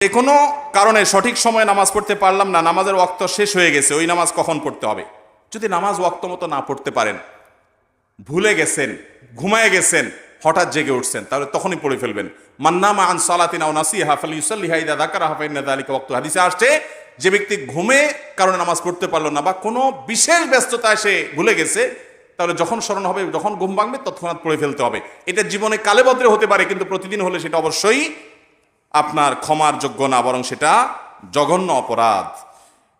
যে কোনো কারণে সঠিক সময়ে নামাজ পড়তে পারলাম না, নামাজের ওয়াক্ত শেষ হয়ে গেছে, ওই নামাজ কখন পড়তে হবে? যদি নামাজ ওয়াক্ত মতো না পড়তে পারেন, ভুলে গেছেন, ঘুমায় গেছেন, হঠাৎ জেগে উঠছেন, তাহলে তখনই পড়ে ফেলবেন। মান্নামা আন সালাতিনা ও নাসিহা ফাল ইউসাল্লিহা ইদা যাকারা হাফাইন্না যালিকা ওয়াক্তু। হাদিসে আসছে, যে ব্যক্তি ঘুমে কারণে নামাজ পড়তে পারল না বা কোনো বিশেষ ব্যস্ততায় সে ভুলে গেছে, তাহলে যখন স্মরণ হবে, যখন ঘুম ভাঙবে, তৎক্ষণাৎ পড়ে ফেলতে হবে। এটা জীবনে কালেবদ্রে হতে পারে, কিন্তু প্রতিদিন হলে সেটা অবশ্যই আপনার ক্ষমার যোগ্য না, বরং সেটা জঘন্য অপরাধ।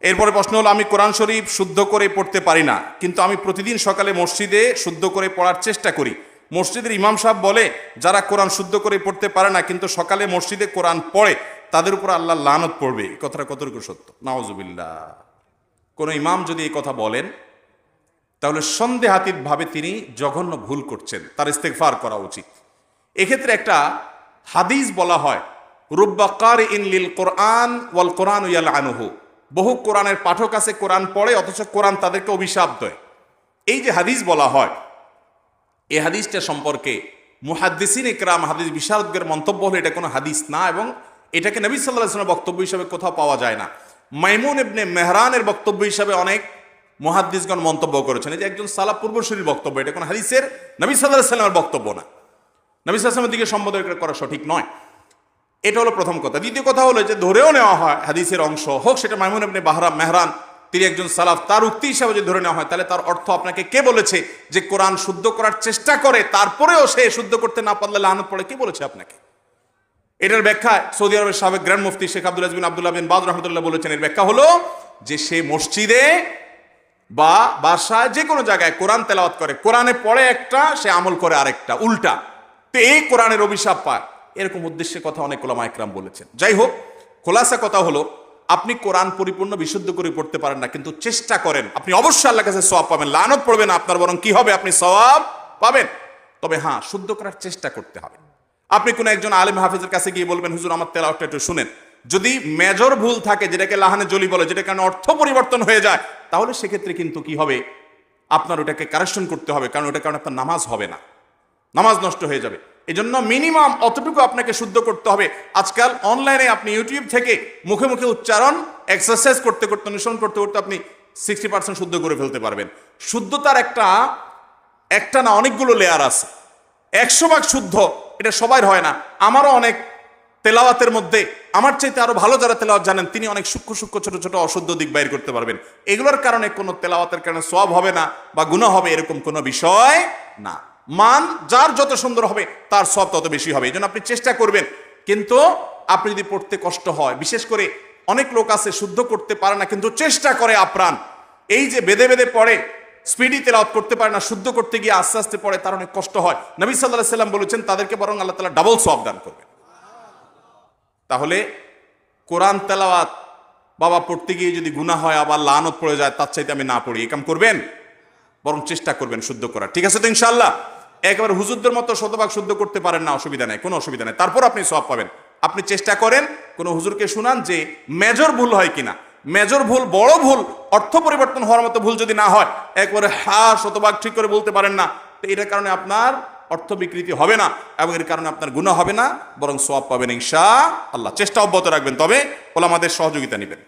এরপরে প্রশ্ন হলো, আমি কোরআন শরীফ শুদ্ধ করে পড়তে পারি না, কিন্তু আমি প্রতিদিন সকালে মসজিদে শুদ্ধ করে পড়ার চেষ্টা করি। মসজিদের ইমাম সাহেব বলে, যারা কোরআন শুদ্ধ করে পড়তে পারে না, কিন্তু সকালে মসজিদে কোরআন পড়ে, তাদের উপর আল্লাহ লানত পড়বে। এই কথাটা কতটুকু সত্য? নাওজুবিল্লাহ কোনো ইমাম যদি এই কথা বলেন, তাহলে সন্দেহাতীতভাবে তিনি জঘন্য ভুল করছেন। তার ইস্তেকফার করা উচিত। এক্ষেত্রে একটা হাদিস বলা হয় রুব্বাকার ইন লিল কোরআন ওয়াল কোরআন ইয়াল আনুহু বহু কোরআনের পাঠক আছে, কোরআন পড়ে, অথচ কোরআন তাদেরকে অভিশাপ দেয়। এই যে হাদিস বলা হয় এই হাদিসটা সম্পর্কে মুহাদ্দিসিন ইকরাম হাদিস বিশারদদের মন্তব্য হলো, এটা কোনো হাদিস না এবং এটাকে নবী সাল্লাহ বক্তব্য হিসাবে কোথাও পাওয়া যায় না। মাইমুন ইবনে মেহরানের বক্তব্য হিসাবে অনেক মহাদ্দিসগণ মন্তব্য করেছেন। এই যে একজন সালা পূর্বশরীর বক্তব্য, এটা কোনো হাদিসের নবী সাল্লাহ সাল্লামের বক্তব্য না। নবী সাল্লামের দিকে সম্বোধন করা সঠিক নয়। এটা হলো প্রথম কথা। দ্বিতীয় কথা হলো যে ধরেও নেওয়া হয়, হাদিসের অংশ হোক, সেটা মাইমুন আপনি বাহরাম মেহরান, তিনি একজন সালাফ, তার উক্তি হিসাবে যদি ধরে নেওয়া হয়, তাহলে তার অর্থ আপনাকে কে বলেছে যে কোরআন শুদ্ধ করার চেষ্টা করে, তারপরেও সে শুদ্ধ করতে না পারলে লানত পড়ে, কে বলেছে আপনাকে? এটার ব্যাখ্যায় সৌদি আরবের সাবেক গ্র্যান্ড মুফতি Sheikh Abdul bin Abdullah bin বাদ রহমতুল্লাহ বলেছেন। এর ব্যাখ্যা হলো যে সে মসজিদে বা বাসায় যে কোনো জায়গায় কোরআন তেলাওয়াত করে। কোরআনে পড়ে একটা, সে আমল করে আরেকটা, উল্টা। তো এই কোরআনের অভিশাপ পায়। এরকম উদ্দেশ্যে কথা অনেক ওলামা একরাম বলেছেন। যাই হোক খোলাসা কথা হলো আপনি কোরআন পরিপূর্ণ বিশুদ্ধ করে পড়তে পারেন না কিন্তু চেষ্টা করেন। আপনি অবশ্যই আল্লাহ কাছে সওয়াব পাবেন লানত পড়বেন না, আপনার বরং কি হবে? আপনি সওয়াব পাবেন। তবে হ্যাঁ শুদ্ধ করার চেষ্টা করতে হবে। আপনি কোনো একজন আলেম হাফিজের কাছে গিয়ে বলবেন হুজুর আমার তেলাওয়াতটা একটু শুনেন। যদি মেজর ভুল থাকে যেটাকে লাহানে জলি বলে যেটা কারণে অর্থ পরিবর্তন হয়ে যায় তাহলে সেক্ষেত্রে কিন্তু কি হবে? আপনার ওটাকে কারেকশন করতে হবে কারণ ওটা কারণে আপনার নামাজ হবে না। নামাজ নষ্ট হয়ে যাবে। এই জন্য মিনিমাম অতটুকু আপনাকে শুদ্ধ করতে হবে। আজকাল অনলাইনে আপনি ইউটিউব থেকে মুখে মুখে উচ্চারণ এক্সারসাইজ করতে করতে অনুসরণ করতে করতে আপনি সিক্সটি পার্সেন্ট শুদ্ধ করে ফেলতে পারবেন। শুদ্ধতার একটা একটা না অনেকগুলো লেয়ার আছে। একশো ভাগ শুদ্ধ, এটা সবার হয় না। আমারও অনেক তেলাওয়াতের মধ্যে, আমার চাইতে আরও ভালো যারা তেলাওয়াত জানেন, তিনি অনেক সূক্ষ্ম সূক্ষ্ম ছোট ছোট অশুদ্ধ দিক বাইর করতে পারবেন। এগুলোর কারণে কোনো তেলাওয়াতের কারণে সব হবে না বা গুণা হবে, এরকম কোনো বিষয় না। মান যার যত সুন্দর হবে, তার সব তত বেশি হবে। এই জন্য আপনি চেষ্টা করবেন। কিন্তু আপনি যদি পড়তে কষ্ট হয়, বিশেষ করে অনেক লোক আছে, শুদ্ধ করতে পারে না, কিন্তু চেষ্টা করে আপ্রাণ। এই যে বেদে বেদে পড়ে স্পিডি তেলাওয়াত করতে পারে না, শুদ্ধ করতে গিয়ে আস্তে আস্তে পড়ে, তার অনেক কষ্ট হয়। নবী সাল্লাহ সাল্লাম বলেছেন, তাদেরকে বরং আল্লাহ তালা ডাবল সব দান করবেন। তাহলে কোরআন তেলাওয়াত, বাবা পড়তে গিয়ে যদি গুনাহ হয়, আবার লানত পড়ে যায়, তার চাইতে আমি না পড়ি। এই কাম করবেন? বরং চেষ্টা করবেন শুদ্ধ করার। ঠিক আছে তো ইনশাল্লাহ একেবারে হুজুরদের মতো শতভাগ শুদ্ধ করতে পারেন না, অসুবিধা নেই, কোনো অসুবিধা নেই। তারপর আপনি সব পাবেন। আপনি চেষ্টা করেন কোনো হুজুরকে শুনান যে মেজর ভুল হয় কিনা। মেজর ভুল বড় ভুল, অর্থ পরিবর্তন হওয়ার মতো ভুল যদি না হয়, একবারে হা, শতভাগ ঠিক করে বলতে পারেন না, তো এটার কারণে আপনার অর্থ বিকৃতি হবে না এবং এর কারণে আপনার গুণা হবে না, বরং সব পাবেন ইনশা আল্লাহ। চেষ্টা অব্যাহত রাখবেন, তবে ওলা আমাদের সহযোগিতা নেবেন।